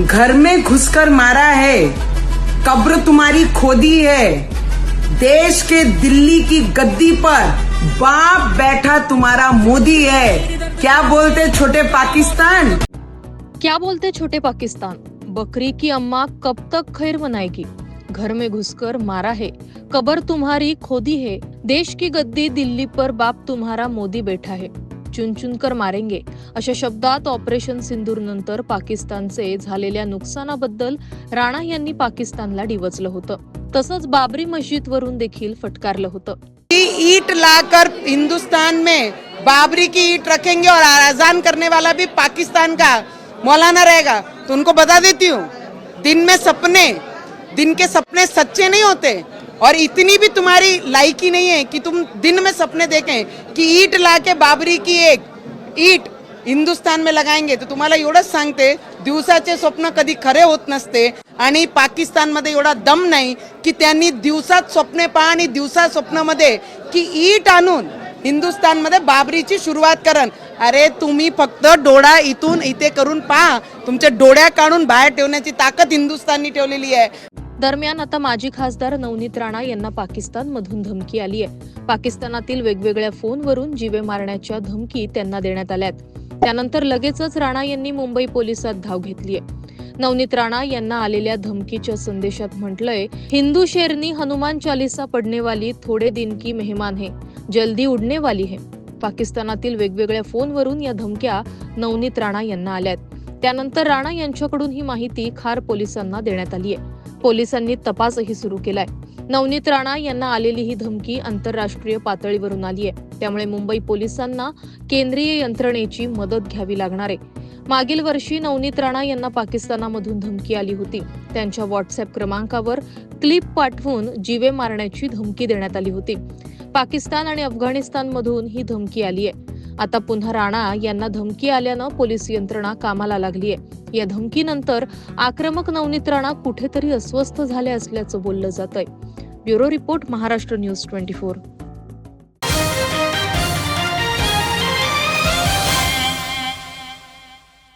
घर में घुसकर मारा है। कब्र तुम्हारी खोदी है। देश के दिल्ली की गद्दी पर बाप बैठा तुम्हारा मोदी है। क्या बोलते छोटे पाकिस्तान? क्या बोलते छोटे पाकिस्तान? बकरी की अम्मा कब तक खैर मनाएगी? घर में घुसकर मारा है। कबर तुम्हारी खोदी है। देश की गद्दी दिल्ली पर बाप तुम्हारा मोदी बैठा है। चुन चुन कर मारेंगे. अशा शब्दात ऑपरेशन सिंदूर नंतर पाकिस्तानचे झालेल्या नुकसानाबद्दल राणा यांनी पाकिस्तानला डिवचलं होतं. तसंच बाबरी मस्जिद वरून देखील फटकारलं होतं. की ईट लाकर हिंदुस्तान में बाबरी की ईट रखेंगे और अजान करने वाला भी पाकिस्तान का मौलाना रहेगा. तो उनको बता देती हूँ दिन में सपने दिन के सपने सच्चे नहीं होते. और इतनी भी तुम्हारी लायकी नहीं है कि तुम दिन में सपने देखें कि ईट लाके बाबरी की एक ईट हिंदुस्थान में लगाएंगे। तर तुम्हाला एवढंच सांगते दिवसाचे स्वप्न कधी खरे होत नसते आणि पाकिस्तानमध्ये एवढा दम नाही की त्यांनी दिवसात स्वप्ने पहा आणि दिवसा स्वप्नामध्ये की ईट आणून हिंदुस्थानमध्ये बाबरीची सुरुवात करन. अरे तुम्ही फक्त डोळा इथून इथे करून पहा. तुमच्या डोळ्या काढून बाहेर ठेवण्याची ताकद हिंदुस्थाननी ठेवलेली आहे. दरम्यान आता माजी खासदार नवनीत राणा यांना पाकिस्तानमधून धमकी आली आहे पाकिस्तानातील वेगवेगळ्या फोनवरून जीवे मारण्याच्या धमकी त्यांना देण्यात आल्यात. त्यानंतर लगेचच राणा यांनी मुंबई पोलिसात धाव घेतली आहे नवनीत राणा यांना आलेल्या धमकीच्या संदेशात म्हटलंय हिंदू शेरनी हनुमान चालिसा पडणेवाली थोडे दिन की मेहमान है जल्दी उडणेवाली है. पाकिस्तानातील वेगवेगळ्या फोनवरून या धमक्या नवनीत राणा यांना आल्यात. त्यानंतर राणा यांच्याकडून ही माहिती खार पोलिसांना देण्यात आली आहे पोलिसांनी तपासही सुरू केलाय. नवनीत राणा यांना आलेली ही धमकी आंतरराष्ट्रीय पातळीवरून आली आहे. त्यामुळे मुंबई पोलिसांना केंद्रीय यंत्रणेची मदत घ्यावी लागणार आहे. मागील वर्षी नवनीत राणा यांना पाकिस्तानामधून धमकी आली होती. त्यांच्या व्हॉट्सअप क्रमांकावर क्लिप पाठवून जीवे मारण्याची धमकी देण्यात आली होती. पाकिस्तान आणि अफगाणिस्तानमधून ही धमकी आली आहे. आता पुन्हा राणा यांना धमकी आल्यानं पोलीस यंत्रणा कामाला लागली आहे या धमकीनंतर आक्रमक नवनीत राणा कुठेतरी अस्वस्थ झाले असल्याचं बोललं जात आहे bureau report Maharashtra news twenty four.